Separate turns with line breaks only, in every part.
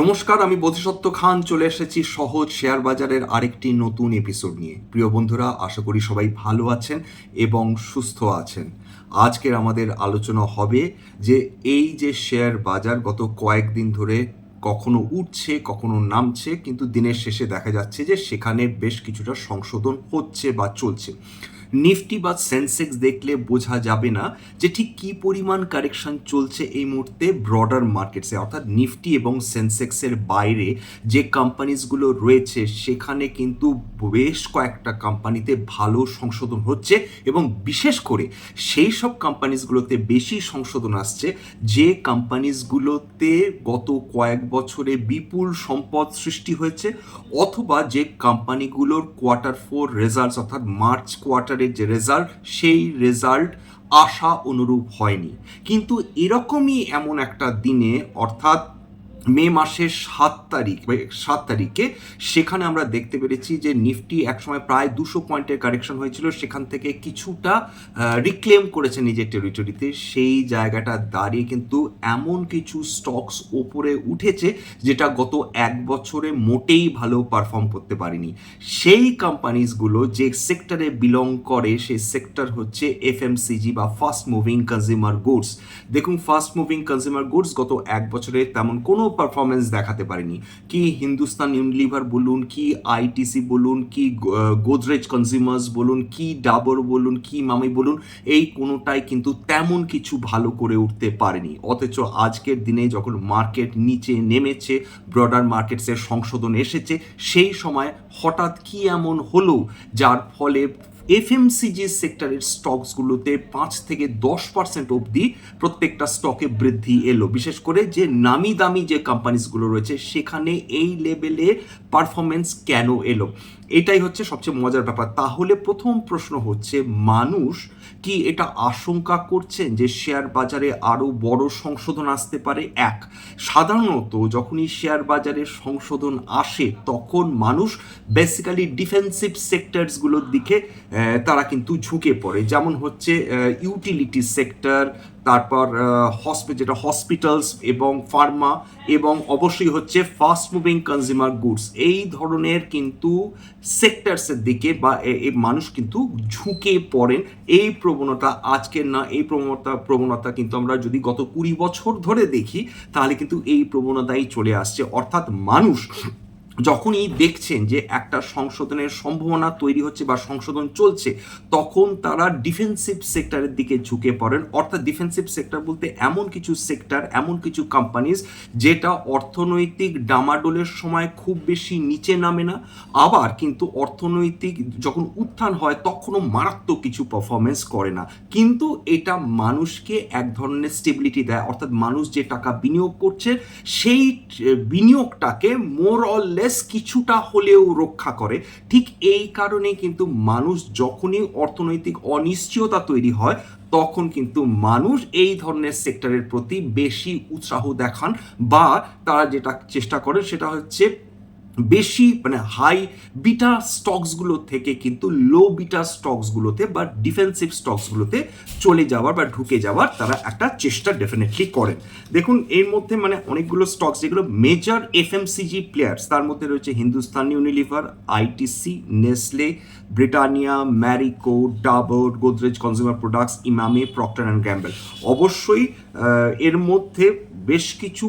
নমস্কার, আমি বোধিসত্ত্ব খান, চলে এসেছি সহজ শেয়ার বাজারের আরেকটি নতুন এপিসোড নিয়ে। প্রিয় বন্ধুরা, আশা করি সবাই ভালো আছেন এবং সুস্থ আছেন। আজকের আমাদের আলোচনা হবে যে এই যে শেয়ার বাজার, গত কয়েকদিন ধরে কখনো উঠছে, কখনো নামছে, কিন্তু দিনের শেষে দেখা যাচ্ছে যে সেখানে বেশ কিছুটা সংশোধন হচ্ছে বা চলছে। নিফটি বা সেন্সেক্স দেখলে বোঝা যাবে না যে ঠিক কী পরিমাণ কারেকশন চলছে এই মুহূর্তে ব্রডার মার্কেটসে অর্থাৎ নিফটি এবং সেন্সেক্সের বাইরে যে কোম্পানিজগুলো রয়েছে, সেখানে কিন্তু বেশ কয়েকটা কোম্পানিতে ভালো সংশোধন হচ্ছে এবং বিশেষ করে সেই সব কোম্পানিজগুলোতে বেশি সংশোধন আসছে, যে কোম্পানিজগুলোতে গত কয়েক বছরে বিপুল সম্পদ সৃষ্টি হয়েছে, অথবা যে কোম্পানিগুলোর কোয়ার্টার ফোর রেজাল্টস অর্থাৎ মার্চ কোয়ার্টারের যে রেজাল্ট সেই রেজাল্ট আশা অনুরূপ হয়নি। কিন্তু এরকমই এমন একটা দিনে অর্থাৎ মে মাসের সাত তারিখ সাত তারিখে সেখানে আমরা দেখতে পেরেছি যে নিফটি একসময় প্রায় দুশো পয়েন্টের কারেকশন হয়েছিল। সেখান থেকে কিছুটা রিক্লেম করেছে নিজের টেরিটরিতে সেই জায়গাটা দাঁড়িয়ে কিন্তু এমন কিছু স্টকস ওপরে উঠেছে যেটা গত এক বছরে মোটেই ভালো পারফর্ম করতে পারেনি। সেই কোম্পানিজগুলো যে সেক্টরে বিলং করে, সেই সেক্টর হচ্ছে এফএমসিজি বা ফাস্ট মুভিং কনজিউমার গুডস দেখুন ফাস্ট মুভিং কনজিউমার গুডস গত এক বছরে তেমন কোনো পারফরমেন্স দেখাতে পারেনি। কি হিন্দুস্তান ইউনিলিভার বলুন, কি আইটিসি বলুন, কি গোদরেজ কনজিউমার্স বলুন, কি ডাবর বলুন, কি মামি বলুন, এই কোনোটাই কিন্তু তেমন কিছু ভালো করে উঠতে পারেনি। অথচ আজকের দিনে যখন মার্কেট নিচে নেমেছে ব্রডার মার্কেটসের সংশোধন এসেছে, সেই সময় হঠাৎ কি এমন হলো, যার ফলে এফএমসিজি সেক্টরের স্টকসগুলোতে পাঁচ থেকে দশ পার্সেন্ট অবধি প্রত্যেকটা স্টকে বৃদ্ধি এলো। বিশেষ করে যে নামি দামি যে কোম্পানিজগুলো রয়েছে, সেখানে এই লেভেলে পারফরমেন্স কেন এলো? এটাই হচ্ছে সবচেয়ে মজার ব্যাপার। তাহলে প্রথম প্রশ্ন হচ্ছে, মানুষ কি এটা আশঙ্কা করছেন যে শেয়ার বাজারে আরও বড় সংশোধন আসতে পারে? এক, সাধারণত যখনই শেয়ার বাজারে সংশোধন আসে, তখন মানুষ বেসিক্যালি ডিফেন্সিভ সেক্টরসগুলোর দিকে তারা কিন্তু ঝুঁকে পড়ে। যেমন হচ্ছে ইউটিলিটি সেক্টর তারপর যেটা হসপিটালস এবং ফার্মা এবং অবশ্যই হচ্ছে ফাস্ট মুভিং কনজিউমার গুডস এই ধরনের কিন্তু সেক্টরসের দিকে বা মানুষ কিন্তু ঝুঁকে পড়েন। এই প্রবণতা আজকের না, এই প্রবণতা প্রবণতা কিন্তু আমরা যদি গত কুড়ি বছর ধরে দেখি, তাহলে কিন্তু এই প্রবণতাই চলে আসছে। অর্থাৎ মানুষ যখনই দেখছেন যে একটা সংশোধনের সম্ভাবনা তৈরি হচ্ছে বা সংশোধন চলছে, তখন তারা ডিফেন্সিভ সেক্টরের দিকে ঝুঁকে পড়েন। অর্থাৎ ডিফেন্সিভ সেক্টর বলতে এমন কিছু সেক্টর এমন কিছু কোম্পানিজ যেটা অর্থনৈতিক ডামাডোলের সময় খুব বেশি নিচে নামে না। আবার কিন্তু অর্থনৈতিক যখন উত্থান হয়, তখনও মারাত্মক কিছু পারফরমেন্স করে না। কিন্তু এটা মানুষকে এক ধরনের স্টেবিলিটি দেয়। অর্থাৎ মানুষ যে টাকা বিনিয়োগ করছে, সেই বিনিয়োগটাকে মোর অর লেস কিছুটা হলেও রক্ষা করে। ঠিক এই কারণে কিন্তু মানুষ যখনই অর্থনৈতিক অনিশ্চয়তা তৈরি হয়, তখন কিন্তু মানুষ এই ধরনের সেক্টরের প্রতি বেশি উৎসাহ দেখান বা তারা যেটা চেষ্টা করে সেটা হচ্ছে বেশি মানে হাই বিটা স্টকসগুলো থেকে কিন্তু লো বিটা স্টকসগুলোতে বা ডিফেন্সিভ স্টকসগুলোতে চলে যাওয়ার বা ঢুকে যাওয়ার তারা একটা চেষ্টা ডেফিনেটলি করেন। দেখুন, এর মধ্যে মানে অনেকগুলো স্টকস যেগুলো মেজর এফএমসিজি প্লেয়ার্স তার মধ্যে রয়েছে Hindustan Unilever ITC Nestle Britannia Marico Dabur Godrej consumer products Emami Procter and Gamble অবশ্যই এর মধ্যে বেশ কিছু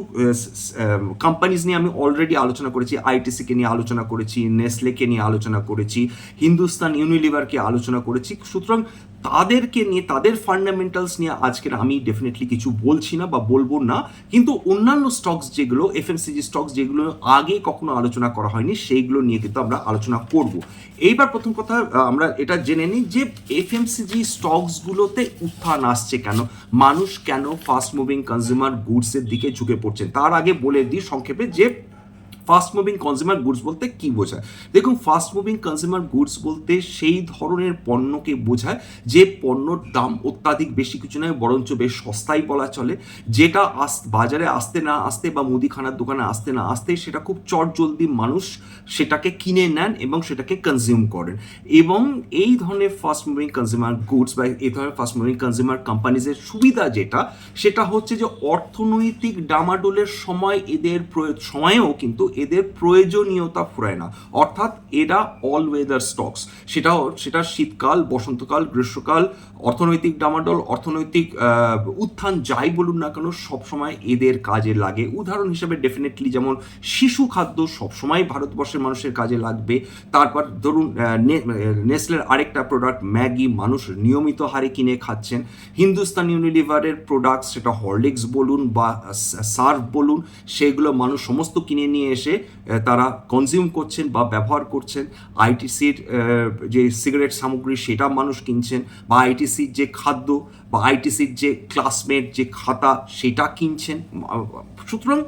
কোম্পানিজ নিয়ে আমি অলরেডি আলোচনা করেছি আইটিসিকে নিয়ে আলোচনা করেছি নেসলেকে নিয়ে আলোচনা করেছি হিন্দুস্তান ইউনিলিভারকে আলোচনা করেছি। সুতরাং তাদেরকে নিয়ে, তাদের ফান্ডামেন্টালস নিয়ে আজকের আমি ডেফিনেটলি কিছু বলছি না বা বলব না। কিন্তু অন্যান্য স্টকস যেগুলো এফএমসিজি স্টকস যেগুলো আগে কখনো আলোচনা করা হয়নি, সেইগুলো নিয়ে কিন্তু আমরা আলোচনা করব। এইবার প্রথম কথা আমরা এটা জেনে নিই যে এফএমসিজি স্টকসগুলোতে উত্থান আসছে কেন? মানুষ কেন ফাস্ট মুভিং কনজিউমার গুডসের দিকে ঝুঁকে পড়ছেন? তার আগে বলে দিই সংক্ষেপে যে ফাস্ট মুভিং কনজিউমার গুডস বলতে কি বোঝায়? দেখুন ফাস্ট মুভিং কনজিউমার গুডস বলতে সেই ধরনের পণ্যকে বোঝায় যে পণ্যর দাম অত্যাধিক বেশি কিছু নয়, বরঞ্চ বেশ সস্তাই বলা চলে। যেটা আস, বাজারে আসতে না আসতে বা মুদিখানার দোকানে আসতে না আসতে সেটা খুব চট জলদি মানুষ সেটাকে কিনে নেন এবং সেটাকে কনজিউম করেন। এবং এই ধরনের ফাস্ট মুভিং কনজিউমার গুডস বা এই ধরনের ফাস্ট মুভিং কনজিউমার কোম্পানিজের সুবিধা যেটা, সেটা হচ্ছে যে অর্থনৈতিক ডামাডোলের সময় এদের সময়েও কিন্তু এদের প্রয়োজনীয়তা ফুরায় না। অর্থাৎ এরা অল ওয়েদার স্টকস সেটা সেটা শীতকাল বসন্তকাল গ্রীষ্মকাল অর্থনৈতিক ডামাডোল, অর্থনৈতিক উত্থান যাই বলুন না কেন, সবসময় এদের কাজে লাগে। উদাহরণ হিসেবে ডেফিনেটলি যেমন শিশু খাদ্য সবসময় ভারতবর্ষের মানুষের কাজে লাগবে। তারপর ধরুন নেসলের আরেকটা প্রোডাক্ট ম্যাগি মানুষ নিয়মিত হারে কিনে খাচ্ছেন। হিন্দুস্তান ইউনিলিভারের প্রোডাক্ট সেটা হরলিক্স বলুন বা সার্ভ বলুন, সেগুলো মানুষ সমস্ত কিনে নিয়ে এসে তারা কনজিউম করছেন বা ব্যবহার করছেন। আইটিসির যে সিগারেট সামগ্রী, সেটা মানুষ কিনছেন বা আইটিসির যে খাদ্য বা আইটিসির যে ক্লাসমেট, যে খাতা, সেটা কিনছেন। সুতরাং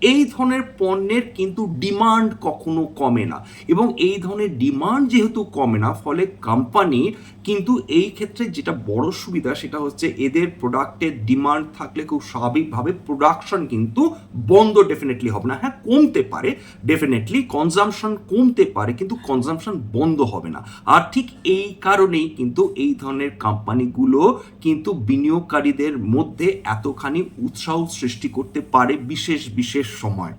এই ধরনের পণ্যের কিন্তু ডিমান্ড কখনো কমে না। এবং এই ধরনের ডিমান্ড যেহেতু কমে না, ফলে কোম্পানির কিন্তু এই ক্ষেত্রে যেটা বড় সুবিধা সেটা হচ্ছে এদের প্রোডাক্টের ডিমান্ড থাকলে খুব স্বাভাবিকভাবে প্রোডাকশন কিন্তু বন্ধ ডেফিনেটলি হবে না। হ্যাঁ কমতে পারে ডেফিনেটলি কনজামশন কমতে পারে, কিন্তু কনজামশন বন্ধ হবে না। আর ঠিক এই কারণেই কিন্তু এই ধরনের কোম্পানিগুলো কিন্তু বিনিয়োগকারীদের মধ্যে এতখানি উৎসাহ সৃষ্টি করতে পারে বিশেষ বিশেষ সময়।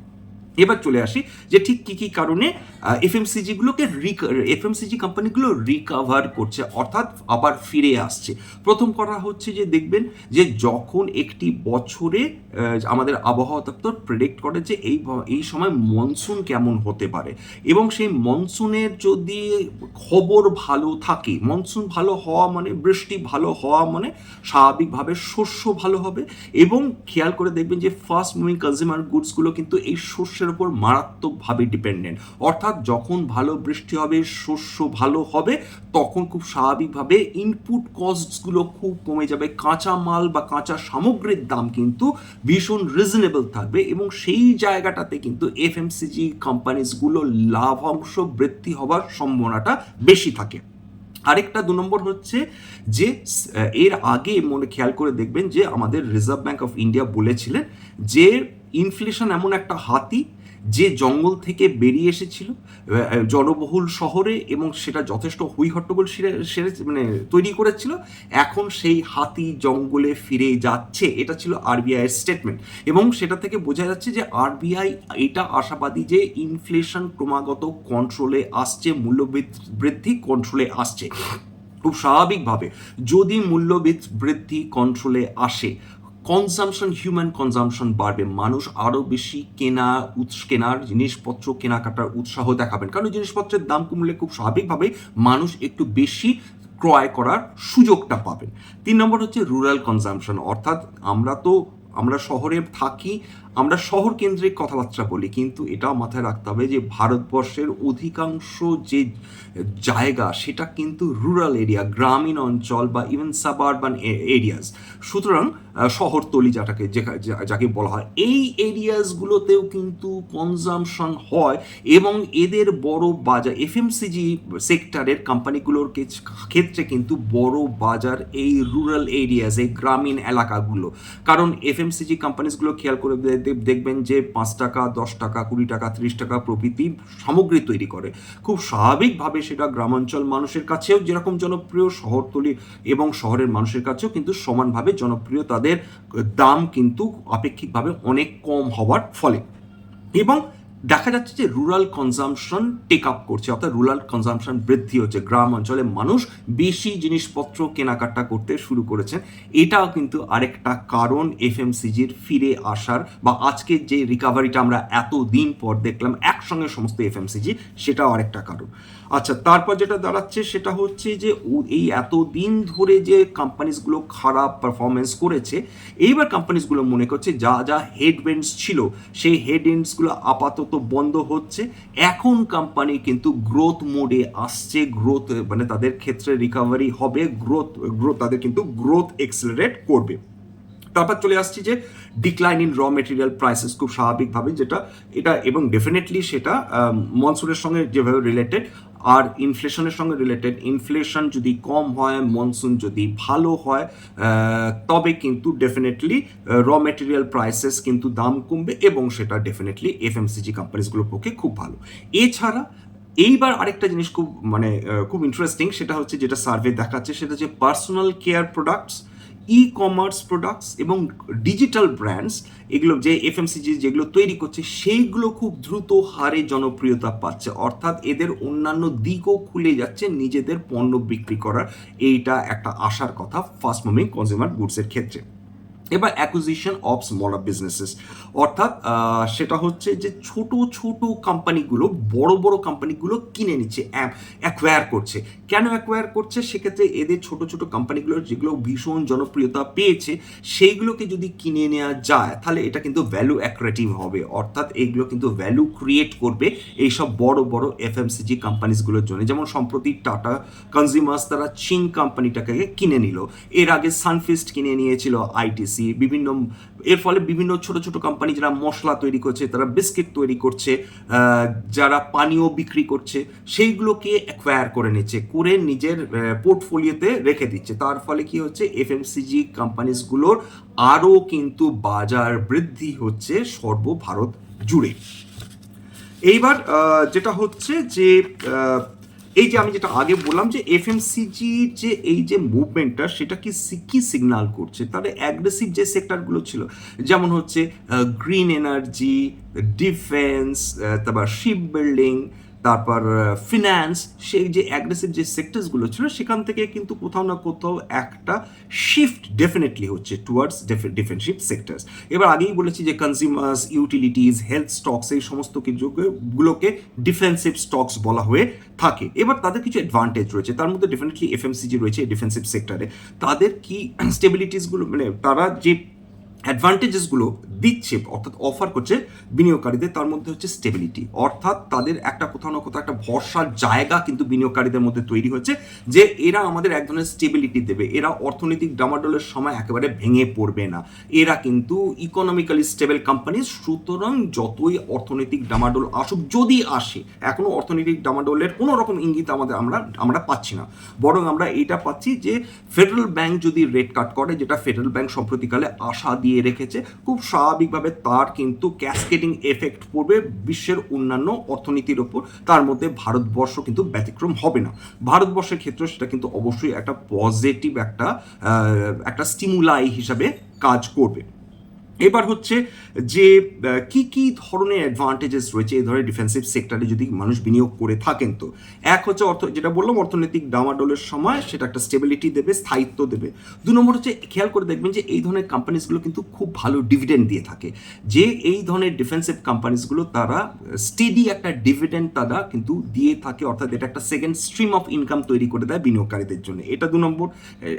এবার চলে আসি যে ঠিক কি কি কারণে এফএমসিজি গুলোকে এফএমসিজি কোম্পানিগুলো রিকাভার করছে, অর্থাৎ আবার ফিরে আসছে। প্রথম কথা হচ্ছে যে দেখবেন যে যখন একটি বছরে আমাদের আবহাওয়া দপ্তর প্রেডিক্ট করে যে এই এই সময় মনসুন কেমন হতে পারে এবং সেই মনসুনের যদি খবর ভালো থাকে মনসুন ভালো হওয়া মানে বৃষ্টি ভালো হওয়া মানে স্বাভাবিকভাবে শস্য ভালো হবে এবং খেয়াল করে দেখবেন যে ফার্স্ট মুভিং কনজিউমার গুডসগুলো কিন্তু এই শস্যের উপর মারাত্মকভাবে ডিপেন্ডেন্ট অর্থাৎ যখন ভালো বৃষ্টি হবে, শস্য ভালো হবে, তখন খুব স্বাভাবিকভাবে ইনপুট কস্টগুলো খুব কমে যাবে। কাঁচা মাল বা কাঁচা সামগ্রীর দাম কিন্তু ভীষণ রিজনেবল থাকবে এবং সেই জায়গাটাতে কিন্তু এফএমসিজি কোম্পানিজগুলো লাভাংশ বৃদ্ধি হওয়ার সম্ভাবনাটা বেশি থাকে। আরেকটা দু নম্বর হচ্ছে যে এর আগে মনে খেয়াল করে দেখবেন যে আমাদের রিজার্ভ ব্যাঙ্ক অফ ইন্ডিয়া বলেছিলেন যে ইনফ্লেশন এমন একটা হাতি যে জঙ্গল থেকে বেরিয়ে এসেছিল জনবহুল শহরে এবং সেটা যথেষ্ট হুই হট্টগোল সেরে মানে তৈরি করেছিল, এখন সেই হাতি জঙ্গলে ফিরে যাচ্ছে। এটা ছিল আরবিআই এর স্টেটমেন্ট এবং সেটা থেকে বোঝা যাচ্ছে যে আরবিআই এটা আশাবাদী যে ইনফ্লেশন ক্রমাগত কন্ট্রোলে আসছে মূল্য বৃদ্ধি কন্ট্রোলে আসছে। খুব স্বাভাবিকভাবে যদি মূল্য বৃদ্ধি কন্ট্রোলে আসে কনজামশন হিউম্যান কনজামশন বাড়বে। মানুষ আরও বেশি কেনা উৎস, কেনার জিনিসপত্র, কেনাকাটার উৎসাহ দেখাবেন। কারণ জিনিসপত্রের দাম কমলে খুব স্বাভাবিকভাবে মানুষ একটু বেশি ক্রয় করার সুযোগটা পাবেন। তিন নম্বর হচ্ছে রুরাল কনজামশন অর্থাৎ আমরা তো আমরা শহরে থাকি, আমরা শহর কেন্দ্রিক কথাবার্তা বলি, কিন্তু এটাও মাথায় রাখতে হবে যে ভারতবর্ষের অধিকাংশ যে জায়গা, সেটা কিন্তু রুরাল এরিয়া গ্রামীণ অঞ্চল বা ইভেন সাবারবান এরিয়াস সুতরাং শহরতলি যেটাকে যাকে বলা হয়, এই এরিয়াসগুলোতেও কিন্তু কনজামশন হয় এবং এদের বড় বাজার এফএমসিজি সেক্টরের কোম্পানিগুলোর ক্ষেত্রে কিন্তু বড় বাজার এই রুরাল এরিয়াস এই গ্রামীণ এলাকাগুলো। কারণ এফএমসিজি কোম্পানিজগুলো খেয়াল করে দেখবেন যে পাঁচ টাকা, দশ টাকা, কুড়ি টাকা, ত্রিশ টাকা প্রভৃতি সামগ্রী তৈরি করে। খুব স্বাভাবিকভাবে সেটা গ্রামাঞ্চল মানুষের কাছেও যেরকম জনপ্রিয়, শহরতলি এবং শহরের মানুষের কাছেও কিন্তু সমানভাবে জনপ্রিয়। তাদের দাম কিন্তু আপেক্ষিকভাবে অনেক কম হওয়ার ফলে। এবং দেখা যাচ্ছে যে রুরাল কনজামশন টেক আপ করছে, অর্থাৎ রুরাল কনজামশন বৃদ্ধি হচ্ছে। গ্রাম অঞ্চলে মানুষ বেশি জিনিসপত্র কেনাকাটা করতে শুরু করেছেন। এটাও কিন্তু আরেকটা কারণ এফএমসিজির ফিরে আসার বা আজকের যে রিকাভারিটা আমরা এত দিন পর দেখলাম, একসঙ্গে সমস্ত এফ এফএমসিজি সেটাও আরেকটা কারণ। আচ্ছা তারপর যেটা দাঁড়াচ্ছে সেটা হচ্ছে যে এই এত দিন ধরে যে কোম্পানিজগুলো খারাপ পারফরমেন্স করেছে, এইবার কোম্পানিজগুলো মনে করছে যা যা হেডবেন্ডস ছিল, সেই হেডউইন্ডসগুলো আপাতত বন্ধ হচ্ছে। এখন কোম্পানি কিন্তু গ্রোথ মোডে আসছে। গ্রোথ মানে তাদের ক্ষেত্রে রিকভারি হবে। গ্রোথ গ্রোথ তাদের কিন্তু গ্রোথ এক্সেলারেট করবে। তারপর চলে আসছি যে decline in raw material prices খুব স্বাভাবিকভাবে যেটা, এটা এবং ডেফিনেটলি সেটা মনসুনের সঙ্গে যেভাবে রিলেটেড আর ইনফ্লেশনের সঙ্গে রিলেটেড ইনফ্লেশন যদি কম হয় মনসুন যদি ভালো হয় তবে কিন্তু ডেফিনেটলি র মেটেরিয়াল প্রাইসেস কিন্তু দাম কমবে এবং সেটা ডেফিনেটলি এফ এফএমসিজি কোম্পানিসগুলোর পক্ষে খুব ভালো। এছাড়া এইবার আরেকটা জিনিস খুব মানে খুব ইন্টারেস্টিং সেটা হচ্ছে যেটা সার্ভে দেখাচ্ছে, সেটা হচ্ছে personal care products e commerce products এবং ডিজিটাল ব্র্যান্ডস এগুলো যে এফএমসিজি যেগুলো তৈরি করছে, সেইগুলো খুব দ্রুত হারে জনপ্রিয়তা পাচ্ছে। অর্থাৎ এদের অন্যান্য দিকও খুলে যাচ্ছে নিজেদের পণ্য বিক্রি করার। এইটা একটা আশার কথা ফার্স্ট মুভিং কনজিউমার গুডসের ক্ষেত্রে। এবার অ্যাকুজিশন অফ স্মলার বিজনেসেস অর্থাৎ সেটা হচ্ছে যে ছোট ছোট কোম্পানিগুলো, বড় বড় কোম্পানিগুলো কিনে নিচ্ছে অ্যাকোয়ার করছে। কেন অ্যাকোয়ার করছে? সেক্ষেত্রে এদের ছোট ছোট কোম্পানিগুলো যেগুলো ভীষণ জনপ্রিয়তা পেয়েছে, সেইগুলোকে যদি কিনে নেওয়া যায়, তাহলে এটা কিন্তু ভ্যালু অ্যাক্রেটিভ হবে। অর্থাৎ এইগুলো কিন্তু ভ্যালু ক্রিয়েট করবে এইসব বড় বড় এফ এফএমসিজি কোম্পানিসগুলোর জন্য। যেমন সম্প্রতি টাটা কনজিউমার্স তারা চিং কোম্পানিটাকে কিনে নিল। এর আগে সানফিস্ট কিনে নিয়েছিল আইটিসি বিভিন্ন এর ফলে বিভিন্ন ছোট ছোট কোম্পানি যারা মশলা তৈরি করছে, তারা বিস্কিট তৈরি করছে যারা পানীয় বিক্রি করছে, সেইগুলোকে অ্যাকোয়ার করে নিচ্ছে, করে নিজের পোর্টফোলিওতে রেখে দিচ্ছে। তার ফলে কি হচ্ছে? এফএমসিজি কোম্পানিজগুলোর আরও কিন্তু বাজার বৃদ্ধি হচ্ছে সর্বভারত জুড়ে। এইবার যেটা হচ্ছে যে এই যে আমি যেটা আগে বললাম যে এফ এফএমসিজি যে এই যে মুভমেন্টটা সেটা কি কি সিগনাল করছে? তাহলে অ্যাগ্রেসিভ যে সেক্টরগুলো ছিল, যেমন হচ্ছে গ্রিন এনার্জি ডিফেন্স তারপর শিপ বিল্ডিং তারপর ফিনান্স সেই যে অ্যাগ্রেসিভ যে সেক্টরসগুলো ছিল, সেখান থেকে কিন্তু কোথাও না কোথাও একটা শিফট ডেফিনেটলি হচ্ছে টুয়ার্ডস ডিফেন্সিভ সেক্টরস এবার আগেই বলেছি যে কনজিউমার্স ইউটিলিটিস হেলথ স্টকস এই সমস্ত কিছুগুলোকে ডিফেন্সিভ স্টকস বলা হয়ে থাকে। এবার তাদের কিছু অ্যাডভান্টেজ রয়েছে। তার মধ্যে ডেফিনেটলি এফএমসিজি রয়েছে ডিফেন্সিভ সেক্টরে তাদের কি স্টেবিলিটিসগুলো মানে তারা যে অ্যাডভান্টেজেসগুলো দিচ্ছে, অর্থাৎ অফার করছে বিনিয়োগকারীদের, তার মধ্যে হচ্ছে স্টেবিলিটি অর্থাৎ তাদের একটা কোথাও না কোথাও একটা ভরসার জায়গা কিন্তু বিনিয়োগকারীদের মধ্যে তৈরি হচ্ছে, যে এরা আমাদের এক ধরনের স্টেবিলিটি দেবে। এরা অর্থনৈতিক ডামাডোলের সময় একেবারে ভেঙে পড়বে না। এরা কিন্তু ইকোনমিক্যালি স্টেবল কোম্পানি সুতরাং যতই অর্থনৈতিক ডামাডোল আসুক, যদি আসে, এখনও অর্থনৈতিক ডামাডোলের কোনো রকম ইঙ্গিত আমাদের, আমরা আমরা পাচ্ছি না। বরং আমরা এটা পাচ্ছি যে ফেডারেল ব্যাংক যদি রেট কাট করে, যেটা ফেডারেল ব্যাংক সম্প্রতিকালে আশা দিয়ে রেখেছে, খুব স্বাভাবিকভাবে তার কিন্তু ক্যাসকেটিং এফেক্ট পড়বে বিশ্বের অন্যান্য অর্থনীতির ওপর। তার মধ্যে ভারতবর্ষ কিন্তু ব্যতিক্রম হবে না। ভারতবর্ষের ক্ষেত্রে সেটা কিন্তু অবশ্যই একটা পজিটিভ একটা একটা স্টিমুলাই হিসাবে কাজ করবে। এবার হচ্ছে যে কি কি ধরনের অ্যাডভান্টেজেস রয়েছে এই ধরনের ডিফেন্সিভ সেক্টরে যদি মানুষ বিনিয়োগ করে থাকেন তো? এক হচ্ছে অর্থ, যেটা বললাম, অর্থনৈতিক ডামাডোলের সময় সেটা একটা স্টেবিলিটি দেবে, স্থায়িত্ব দেবে। দু নম্বর হচ্ছে, খেয়াল করে দেখবেন যে এই ধরনের কোম্পানিসগুলো কিন্তু খুব ভালো ডিভিডেন্ড দিয়ে থাকে। যে এই ধরনের ডিফেন্সিভ কোম্পানিসগুলো তারা স্টেডি একটা ডিভিডেন্ড তারা কিন্তু দিয়ে থাকে, অর্থাৎ এটা একটা সেকেন্ড স্ট্রিম অফ ইনকাম তৈরি করে দেয় বিনিয়োগকারীদের জন্য। এটা দু নম্বর,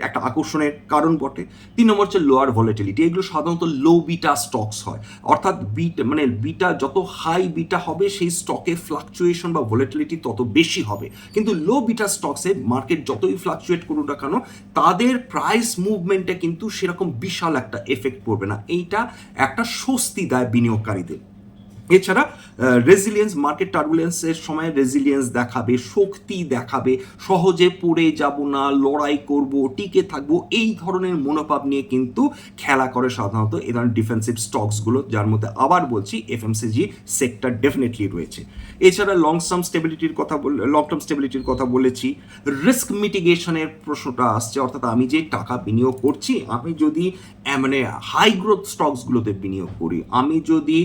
একটা আকর্ষণের কারণ বটে। তিন নম্বর হচ্ছে লোয়ার ভলিটিলিটি এগুলো সাধারণত লো বিটা স্টকস হয়। অর্থাৎ বিট মানে বিটা যত হাই বিটা হবে, সেই স্টকে ফ্লাকচুয়েশন বা ভোলেটিলিটি তত বেশি হবে। কিন্তু লো বিটা স্টকসে মার্কেট যতই ফ্লাকচুয়েট করুক না কেন, তাদের প্রাইস মুভমেন্টে কিন্তু সেরকম বিশাল একটা এফেক্ট পড়বে না। এইটা একটা স্বস্তি দেয় বিনিয়োগকারীদের। এছাড়া রেজিলিয়েন্স মার্কেট টার্বুলেন্সের সময় রেজিলিয়েন্স দেখাবে, শক্তি দেখাবে, সহজে পড়ে যাব না, লড়াই করব, টিকে থাকব, এই ধরনের মনোভাব নিয়ে কিন্তু খেলা করে সাধারণত এ ধরনের ডিফেন্সিভ স্টকসগুলো যার মধ্যে আবার বলছি এফএমসিজি সেক্টর ডেফিনেটলি রয়েছে। এছাড়া লং টার্ম স্টেবিলিটির কথা বল লং টার্ম স্টেবিলিটির কথা বলেছি রিস্ক মিটিগেশনের প্রশ্নটা আসছে, অর্থাৎ আমি যে টাকা বিনিয়োগ করছি, আমি যদি মানে হাই গ্রোথ স্টকসগুলোতে বিনিয়োগ করি, আমি যদি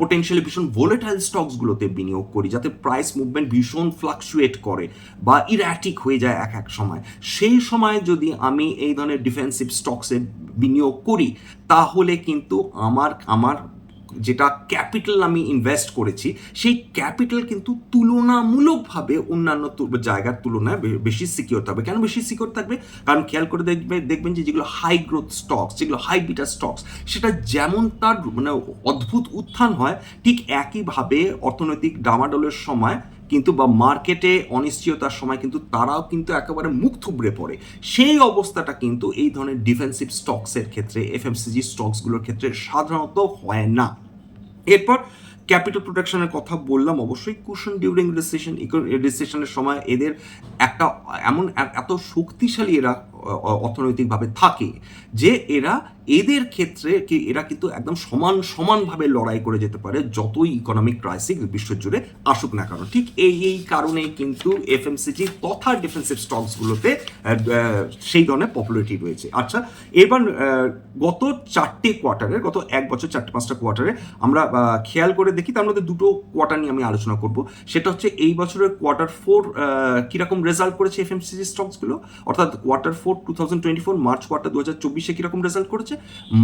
পোটেনশিয়ালি ভীষণ ভোলেটাইল স্টকসগুলোতে বিনিয়োগ করি, যাতে প্রাইস মুভমেন্ট ভীষণ ফ্লাকচুয়েট করে, বা ইরাটিক হয়ে যায় এক এক সময়, সেই সময় যদি আমি এই ধরনের ডিফেন্সিভ স্টকসে বিনিয়োগ করি, তাহলে কিন্তু আমার আমার যেটা ক্যাপিটাল আমি ইনভেস্ট করেছি, সেই ক্যাপিটাল কিন্তু তুলনামূলকভাবে অন্যান্য জায়গার তুলনায় বেশি সিকিউর থাকবে। কেন বেশি সিকিউর থাকবে? কারণ খেয়াল করে দেখবে দেখবেন যে যেগুলো হাই গ্রোথ স্টকস যেগুলো হাই বিটা স্টকস সেটা যেমন তার মানে অদ্ভুত উত্থান হয়, ঠিক একইভাবে অর্থনৈতিক ডামাডোলের সময় কিন্তু বা মার্কেটে অনিশ্চয়তার সময় কিন্তু তারাও কিন্তু একেবারে মুখ থুবড়ে পড়ে। সেই অবস্থাটা কিন্তু এই ধরনের ডিফেন্সিভ স্টকসের ক্ষেত্রে এফএমসিজি স্টকসগুলোর ক্ষেত্রে সাধারণত হয় না। এরপর ক্যাপিটাল প্রোটেকশনের কথা বললাম, অবশ্যই কুশন ডিউরিং রিসেশন, রিসেশনের সময় এদের একটা এমন এত শক্তিশালী এরা অর্থনৈতিকভাবে থাকে যে এরা এদের ক্ষেত্রে কি, এরা কিন্তু একদম সমান, সমানভাবে লড়াই করে যেতে পারে যতই ইকোনমিক ক্রাইসিস বিশ্বজুড়ে আসুক না কারণ ঠিক এই এই কারণেই কিন্তু এফএমসিজি তথা ডিফেন্সিভ স্টকসগুলোতে সেই ধরনের পপুলারিটি রয়েছে। আচ্ছা এবার গত চারটে কোয়ার্টারে গত এক বছর চারটে, পাঁচটা কোয়ার্টারে আমরা খেয়াল করে দেখি, তার মধ্যে দুটো কোয়ার্টার নিয়ে আমি আলোচনা করব। সেটা হচ্ছে এই বছরের কোয়ার্টার ফোর কীরকম রেজাল্ট করেছে এফ এফএমসিজি স্টকসগুলো অর্থাৎ quarter four two thousand twenty four March quarter দু হাজার চব্বিশে কীরকম রেজাল্ট করেছে?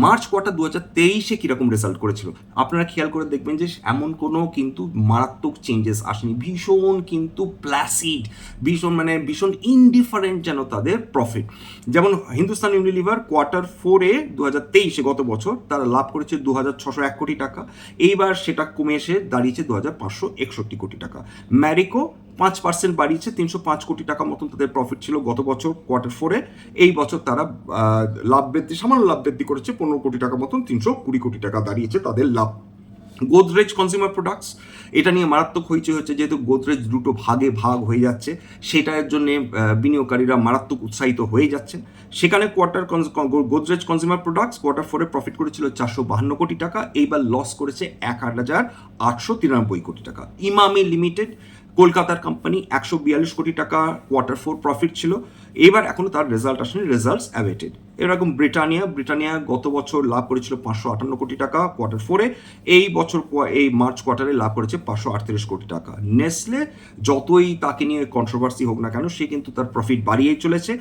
মার্চ কোয়ার্টার দু হাজার তেইশে কীরকম রেজাল্ট করেছিল? আপনারা খেয়াল করে দেখবেন যে এমন কোনো কিন্তু মারাত্মক চেঞ্জেস আসেনি। ভীষণ কিন্তু প্ল্যাসিড ভীষণ মানে ভীষণ ইনডিফারেন্ট যেন তাদের প্রফিট যেমন হিন্দুস্তান ইউনিলিভার কোয়ার্টার ফোরে দু হাজার তেইশে গত বছর তারা লাভ করেছে দু হাজার ছশো এক কোটি টাকা। এইবার সেটা কমে এসে দাঁড়িয়েছে দু হাজার পাঁচশো একষট্টি কোটি টাকা। ম্যারিকো পাঁচ পার্সেন্ট বাড়িয়েছে, তিনশো পাঁচ কোটি টাকা মতন তাদের প্রফিট ছিল গত বছর কোয়ার্টার ফোরে এই বছর তারা লাভ বৃদ্ধি, সামান্য লাভ বৃদ্ধি করেছে, পনেরো কোটি টাকা মতন, তিনশো কুড়ি কোটি টাকা দাঁড়িয়েছে তাদের লাভ। গোদরেজ কনজিউমার প্রোডাক্টস এটা নিয়ে মারাত্মক হয়েছে হচ্ছে, যেহেতু গোদরেজ দুটো ভাগে ভাগ হয়ে যাচ্ছে সেটার জন্য বিনিয়োগকারীরা মারাত্মক উৎসাহিত হয়ে যাচ্ছেন। সেখানে quarter Godrej consumer products quarter ফোরে প্রফিট করেছিল চারশো বাহান্ন কোটি টাকা, এইবার লস করেছে এক হাজার আটশো তিরানব্বই কোটি টাকা। ইমামি লিমিটেড কলকাতার কোম্পানি একশো বিয়াল্লিশ কোটি টাকা কোয়ার্টার ফোর প্রফিট ছিল। এবার এখনও তার রেজাল্ট আসেনি রেজাল্টস অ্যাভেটেড এরকম ব্রিটানিয়া ব্রিটানিয়া গত বছর লাভ করেছিল পাঁচশো আটান্ন কোটি টাকা কোয়ার্টার ফোরে এই বছর এই মার্চ কোয়ার্টারে লাভ করেছে পাঁচশো আটত্রিশ কোটি টাকা। নেসলে যতই তাকে নিয়ে কন্ট্রোভার্সি হোক না কেন, সে কিন্তু তার প্রফিট বাড়িয়েই চলেছে।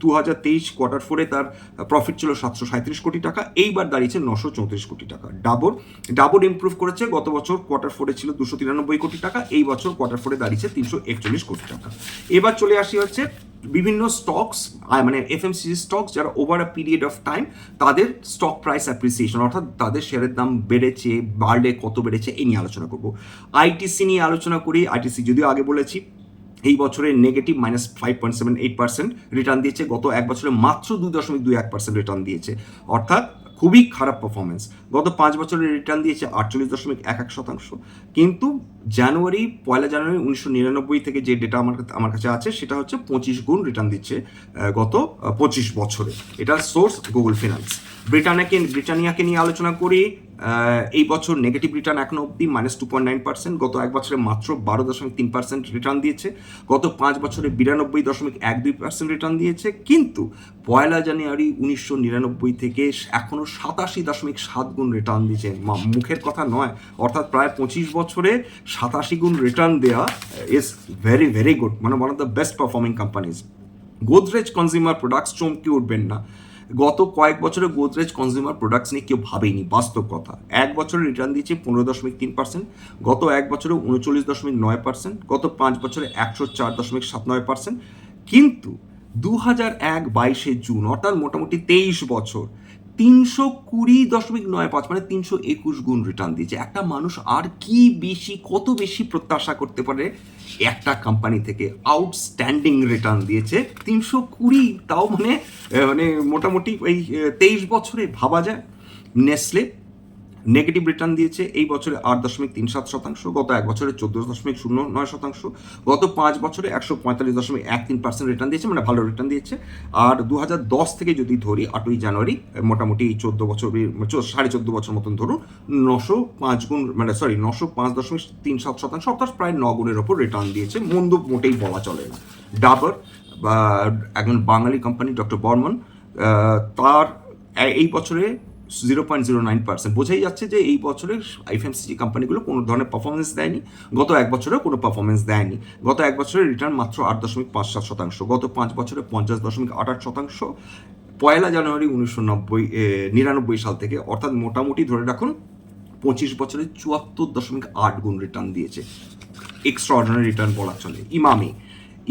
দু হাজার তেইশ কোয়ার্টার ফোরে তার প্রফিট ছিল সাতশো সাঁত্রিশ কোটি টাকা। এইবার দাঁড়িয়েছে নশো চৌত্রিশ কোটি টাকা। ডাবর ডাবর ইমপ্রুভ করেছে, গত বছর কোয়ার্টার ফোরে ছিল দুশো তিরানব্বই কোটি টাকা, এই বছর কোয়ার্টার ফোরে দাঁড়িয়েছে তিনশো একচল্লিশ কোটি টাকা। এবার চলে আসি হচ্ছে বিভিন্ন স্টকস মানে এফ এফএমসিজি স্টকস যারা over a period of time তাদের স্টক প্রাইস অ্যাপ্রিসিয়েশন অর্থাৎ তাদের শেয়ারের দাম বেড়েছে, বাড়লে কত বেড়েছে এই নিয়ে আলোচনা করব। আইটিসি নিয়ে আলোচনা করি। আইটিসি যদিও আগে বলেছি এই বছরে negative minus five point seven eight percent return দিয়েছে। গত এক বছরে মাত্র দুই দশমিক দুই এক পার্সেন্ট রিটার্ন দিয়েছে। অর্থাৎ খুবই খারাপ পারফরমেন্স গত পাঁচ বছরের রিটার্ন দিয়েছে আটচল্লিশ দশমিক এক এক শতাংশ। কিন্তু জানুয়ারি, পয়লা জানুয়ারি উনিশশো নিরানব্বই থেকে যে ডেটা আমার আমার কাছে আছে, সেটা হচ্ছে পঁচিশ গুণ রিটার্ন দিচ্ছে গত পঁচিশ বছরে। এটার সোর্স গুগল ফিনান্স ব্রিটানিয়াকে ব্রিটানিয়াকে নিয়ে আলোচনা করি। এই বছর নেগেটিভ রিটার্ন এখনও অব্দি minus two point nine percent গত এক বছরে মাত্র বারো দশমিক তিন পার্সেন্ট রিটার্ন দিয়েছে। গত পাঁচ বছরে বিরানব্বই দশমিক এক দুই পার্সেন্ট রিটার্ন দিয়েছে। কিন্তু পয়লা জানুয়ারি উনিশশো নিরানব্বই থেকে এখনও সাতাশি দশমিক সাত গুণ রিটার্ন দিয়েছে। মুখের কথা নয়, অর্থাৎ প্রায় পঁচিশ বছরে সাতাশি গুণ রিটার্ন দেওয়া ইজ ভেরি ভেরি গুড মানে one of the best performing companies Godrej consumer products চমকে উঠবেন না। গত কয়েক বছরে গোদরেজ কনজিউমার প্রোডাক্টস নিয়ে কেউ ভাবেনি, বাস্তব কথা। এক বছরে রিটার্ন দিয়েছে পনেরো দশমিক তিন পার্সেন্ট গত এক বছরে উনচল্লিশ দশমিক নয় পার্সেন্ট গত পাঁচ বছরে একশো চার দশমিক সাত নয় পার্সেন্ট কিন্তু দু হাজার এক বাইশে জুন, অর্থাৎ মোটামুটি তেইশ বছর তিনশো কুড়ি দশমিক নয় পাঁচ মানে তিনশো একুশ গুণ রিটার্ন দিয়েছে। একটা মানুষ আর কি বেশি, কত বেশি প্রত্যাশা করতে পারে, একটা কোম্পানি থেকে আউটস্ট্যান্ডিং রিটার্ন দিয়েছে। তিনশো কুড়ি তাও মানে মানে মোটামুটি এই তেইশ বছরে ভাবা যায়। নেসলে নেগেটিভ রিটার্ন দিয়েছে। এই বছরে আট দশমিক তিন সাত শতাংশ, গত এক বছরে চোদ্দ দশমিক শূন্য নয় শতাংশ, গত পাঁচ বছরে একশো পঁয়তাল্লিশ দশমিক এক তিন পার্সেন্ট রিটার্ন দিয়েছে মানে ভালো রিটার্ন দিয়েছে। আর দু হাজার দশ থেকে যদি ধরি, আটই জানুয়ারি, মোটামুটি চোদ্দ বছর সাড়ে চোদ্দ বছর মতন ধরুন, নশো পাঁচ গুণ মানে সরি নশো পাঁচ দশমিক তিন সাত শতাংশ, অর্থাৎ প্রায় ন গুণের ওপর রিটার্ন দিয়েছে। মন্দ মোটেই বলা চলে না। ডাবর বা একজন বাঙালি কোম্পানি ডক্টর বর্মন তার এই বছরে zero point zero nine percent বোঝাই যাচ্ছে যে এই বছরে এফএমসিজি কোম্পানিগুলো কোনো ধরনের পারফরমেন্স দেয়নি। গত এক বছরেও কোনো পারফরমেন্স দেয়নি। গত এক বছরের রিটার্ন মাত্র আট দশমিক পাঁচ সাত শতাংশ। গত পাঁচ বছরে পঞ্চাশ দশমিক আট আট শতাংশ। পয়লা জানুয়ারি উনিশশো নব্বই নিরানব্বই সাল থেকে। অর্থাৎ মোটামুটি ধরে রাখুন, পঁচিশ বছরে চুয়াত্তর দশমিক আট গুণ রিটার্ন দিয়েছে। এক্সট্রা রিটার্ন বলা চলে। ইমামি।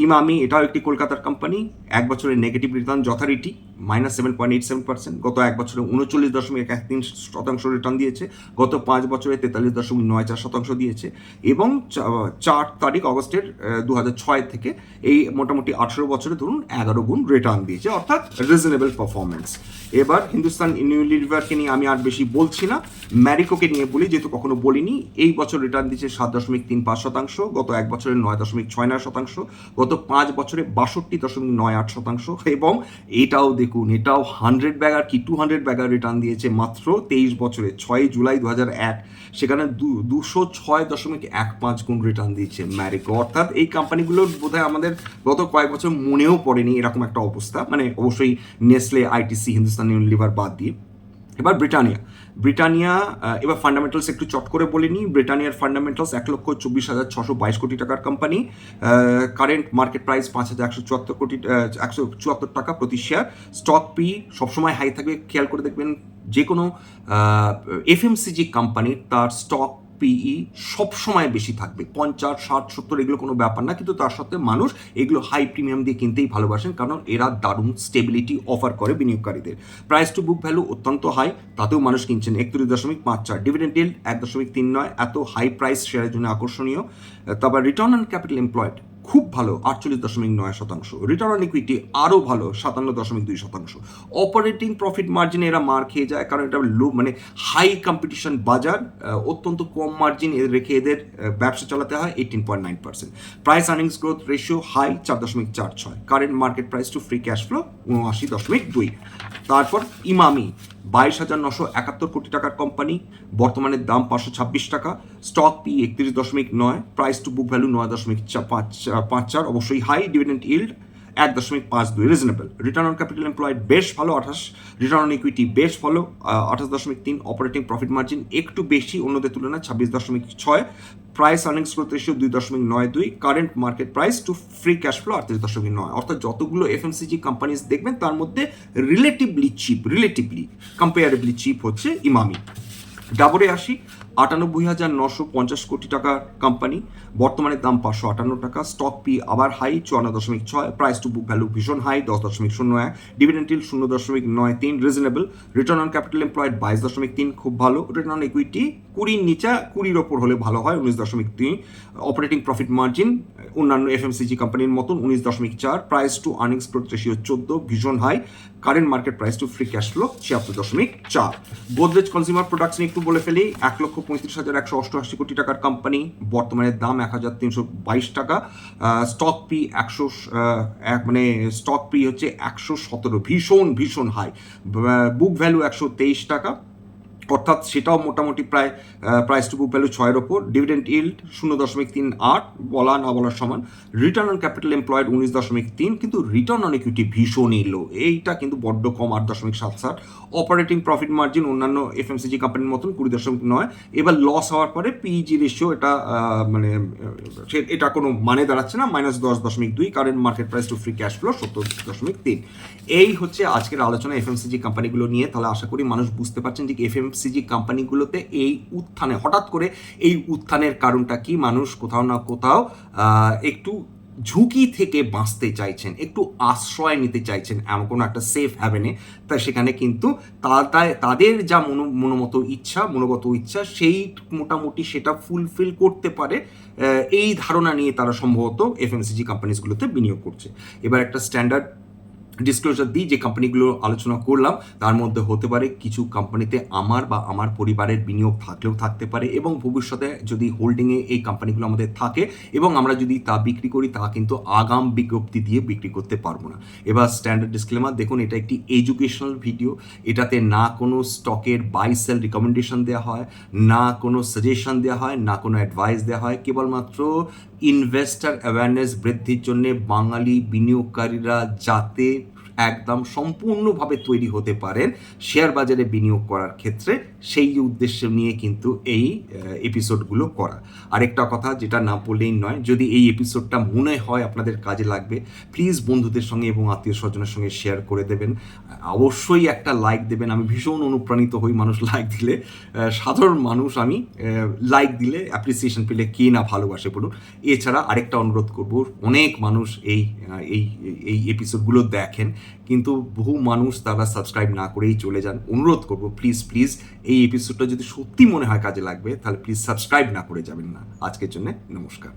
ইমামি এটাও একটি কলকাতার কোম্পানি এক বছরের নেগেটিভ রিটার্ন যথারীতি। Minus seven point eight seven percent. গত এক বছরে উনচল্লিশ দশমিক এক তিন শতাংশ রিটার্ন দিয়েছে। গত পাঁচ বছরে তেতাল্লিশ দশমিক নয় চার শতাংশ দিয়েছে। এবং চার তারিখ অগস্টের দু হাজার ছয় থেকে এই মোটামুটি আঠেরো বছরে ধরুন এগারো গুণ রিটার্ন দিয়েছে। অর্থাৎ রিজনেবল পারফরমেন্স এবার হিন্দুস্তান ইউনিলিভারকে নিয়ে আমি আর বেশি বলছি না। ম্যারিকোকে নিয়ে বলি, যেহেতু কখনো বলিনি, এই বছর রিটার্ন দিচ্ছে সাত দশমিক তিন পাঁচ শতাংশ, গত এক বছরে নয় দশমিক ছয় নয় শতাংশ, গত পাঁচ বছরে বাষট্টি দশমিক নয় আট শতাংশ, এবং এটাও দেখুন, এটাও হান্ড্রেড ব্যাগার কি টু হান্ড্রেড ব্যাগার রিটার্ন দিয়েছে মাত্র তেইশ বছরে, ছয় জুলাই দু হাজার এক। সেখানে দুশো ছয় দশমিক এক পাঁচ গুণ রিটার্ন দিয়েছে ম্যারিকো অর্থাৎ এই কোম্পানিগুলোর বোধহয় আমাদের গত কয়েক বছর মনেও পড়েনি এরকম একটা অবস্থা। মানে অবশ্যই নেসলে আইটিসি হিন্দুস্তান ইউনিলিভার বাদ দিয়ে। এবার ব্রিটানিয়া ব্রিটানিয়া এবার ফান্ডামেন্টালস একটু চট করে বলে নিই। ব্রিটানিয়ার ফান্ডামেন্টালস এক লক্ষ চব্বিশ হাজার ছশো বাইশ কোটি টাকার কোম্পানি কারেন্ট মার্কেট প্রাইস পাঁচ হাজার একশো চুয়াত্তর কোটি একশো চুয়াত্তর টাকা প্রতি শেয়ার স্টক পি সবসময় হাই থাকবে। খেয়াল করে দেখবেন যে কোনো এফএমসিজি কোম্পানির তার স্টক পিই সবসময় বেশি থাকবে। পঞ্চাশ, ষাট, সত্তর এগুলো কোনো ব্যাপার না, কিন্তু তার সাথে মানুষ এগুলো হাই প্রিমিয়াম দিয়ে কিনতেই ভালোবাসেন, কারণ এরা দারুণ স্টেবিলিটি অফার করে বিনিয়োগকারীদের। প্রাইস টু বুক ভ্যালু অত্যন্ত হাই তাতেও মানুষ কিনছেন একত্রিশ দশমিক পাঁচ চার। ডিভিডেন্ড এক দশমিক তিন নয়, এত হাই প্রাইস শেয়ারের জন্য আকর্ষণীয়। তারপর রিটার্ন অন ক্যাপিটাল এমপ্লয়েড খুব ভালো, আটচল্লিশ দশমিক নয় শতাংশ। রিটার্ন অন ইকুইটি আরও ভালো, সাতান্ন দশমিক দুই শতাংশ। অপারেটিং প্রফিট মার্জিনে এরা মার খেয়ে যায়, কারণ এটা লো মানে হাই কম্পিটিশন বাজার অত্যন্ত কম মার্জিন এদের রেখে এদের ব্যবসা চালাতে হয় eighteen point nine percent price earnings growth ratio high চার দশমিক চার ছয়। Current market price to free cash flow উনআশি দশমিক দুই। তারপর ইমামি। বাইশ হাজার নশো একাত্তর কোটি টাকার কোম্পানি, বর্তমানে দাম পাঁচশো ছাব্বিশ টাকা স্টক পি একত্রিশ দশমিক নয় প্রাইস টু বুক ভ্যালু নয় দশমিক পাঁচ পাঁচ চার, অবশ্যই হাই ডিভিডেন্ট ইল্ড এক দশমিক পাঁচ দুই। Reasonable return on capital employed বেশ ভালো, আঠাশ। রিটার্ন অন ইকুইটি বেশ ভালো আঠাশ দশমিক তিন। অপারেটিং প্রফিট মার্জিন একটু বেশি, অন্যদের তুলনায় ছাব্বিশ দশমিক ছয়। প্রাইস আর্নিংস গ্রোথ রেশিও দুই দশমিক নয় দুই। Current market price to free cash flow আটত্রিশ দশমিক নয়। অর্থাৎ যতগুলো এফএমসিজি কোম্পানিজ দেখবেন, তার মধ্যে relatively cheap relatively comparably cheap হচ্ছে ইমামি ডাবরে আসি। আটানব্বই হাজার নশো পঞ্চাশ কোটি টাকা কোম্পানি বর্তমানে দাম পাঁচশো আটান্ন টাকা স্টক পি আবার হাই চুয়ান্ন দশমিক ছয় প্রাইস টু বুক ভ্যালু ভীষণ হাই দশ দশমিক শূন্য এক ডিভিডেন্টিল শূন্য দশমিক নয় তিন reasonable return on capital employed বাইশ দশমিক তিন, খুব ভালো রিটার্ন অন ইকুইটি কুড়ির নিচে কুড়ির ওপর হলে ভালো হয়, উনিশ দশমিক তিন। অপারেটিং প্রফিট মার্জিন অন্যান্য এফএমসিজি কোম্পানির মতন উনিশ দশমিক চার। Price to earnings growth ratio চোদ্দ, ভীষণ high current market price to free cash flow ছিয়াত্তর দশমিক চার। গোদরেজ কনজিউমার প্রোডাক্টস নিয়ে একটু বলে ফেলি, এক লক্ষ পঁয়ত্রিশ হাজার একশো অষ্টআশি কোটি টাকার কোম্পানি বর্তমানে দাম এক হাজার তিনশো বাইশ টাকা। স্টক পি একশো এক মানে স্টক পি হচ্ছে একশো সতেরো, ভীষণ ভীষণ হাই বুক ভ্যালু একশো তেইশ টাকা। অর্থাৎ সেটাও মোটামুটি প্রায় প্রাইস টু বুক ভ্যালু ছয়ের ওপর। ডিভিডেন্ড ইল্ড শূন্য দশমিক তিন আট, বলা না বলার সমান। রিটার্ন অন ক্যাপিটাল এমপ্লয়েড উনিশ দশমিক তিন, কিন্তু রিটার্ন অন ইকুইটি ভীষণই লো এইটা কিন্তু বড্ড কম, আট দশমিক সাত সাত। অপারেটিং প্রফিট মার্জিন অন্যান্য এফ এফএমসিজি কোম্পানির মতন কুড়ি দশমিক নয়। এবার লস হওয়ার পরে পিইজি রেশিও এটা মানে এটা কোনো মানে দাঁড়াচ্ছে না। মাইনাস দশ দশমিক দুই current market price to free cash flow সত্তর দশমিক তিন। এই হচ্ছে আজকের আলোচনা এফ এফএমসিজি কোম্পানিগুলো নিয়ে। তাহলে আশা করি মানুষ বুঝতে পারছেন যে এফএমসিজি কোম্পানিগুলোতে এই উত্থানে, হঠাৎ করে এই উত্থানের কারণটা কি? মানুষ কোথাও না কোথাও একটু ঝুঁকি থেকে বাঁচতে চাইছেন, একটু আশ্রয় নিতে চাইছেন এমন কোনো একটা সেফ হ্যাভেনে তা সেখানে কিন্তু তাদের যা মনো, মনোমত ইচ্ছা, মনোগত ইচ্ছা, সেই মোটামুটি সেটা ফুলফিল করতে পারে এই ধারণা নিয়ে তারা সম্ভবত এফএমসিজি কোম্পানিজগুলোতে বিনিয়োগ করছে। এবার একটা স্ট্যান্ডার্ড ডিসক্লোজার দিই যে কোম্পানিগুলো আলোচনা করলাম, তার মধ্যে হতে পারে কিছু কোম্পানিতে আমার বা আমার পরিবারের বিনিয়োগ থাকলেও থাকতে পারে এবং ভবিষ্যতে যদি হোল্ডিংয়ে এই কোম্পানিগুলো আমাদের থাকে এবং আমরা যদি তা বিক্রি করি, তা কিন্তু আগাম বিজ্ঞপ্তি দিয়ে বিক্রি করতে পারব না। এবার স্ট্যান্ডার্ড ডিসক্লেমার দেখুন এটা একটি এডুকেশনাল ভিডিও এটাতে না কোনো স্টকের বাই সেল রিকমেন্ডেশন দেওয়া হয়, না কোনো সাজেশন দেওয়া হয়, না কোনো অ্যাডভাইস দেওয়া হয়, কেবলমাত্র ইনভেস্টার অ্যাওয়ারনেস বৃদ্ধির জন্যে বাঙালি বিনিয়োগকারীরা যাতে একদম সম্পূর্ণভাবে তৈরি হতে পারেন শেয়ার বাজারে বিনিয়োগ করার ক্ষেত্রে সেই উদ্দেশ্য নিয়ে কিন্তু এই এপিসোডগুলো করা। আরেকটা কথা যেটা না বললেই নয়, যদি এই এপিসোডটা মনে হয় আপনাদের কাজে লাগবে প্লিজ বন্ধুদের সঙ্গে এবং আত্মীয় স্বজনের সঙ্গে শেয়ার করে দেবেন। অবশ্যই একটা লাইক দেবেন। আমি ভীষণ অনুপ্রাণিত হই মানুষ লাইক দিলে। সাধারণ মানুষ আমি লাইক দিলে অ্যাপ্রিসিয়েশন পেলে কে না ভালোবাসে বলুন। এছাড়া আরেকটা অনুরোধ করব, অনেক মানুষ এই এই এই এপিসোডগুলো দেখেন, কিন্তু বহু মানুষ তারা সাবস্ক্রাইব না করেই চলে যান। অনুরোধ করব প্লিজ প্লিজ এই এপিসোডটা যদি সত্যি মনে হয় কাজে লাগবে, তাহলে প্লিজ সাবস্ক্রাইব না করে যাবেন না। আজকের জন্য নমস্কার।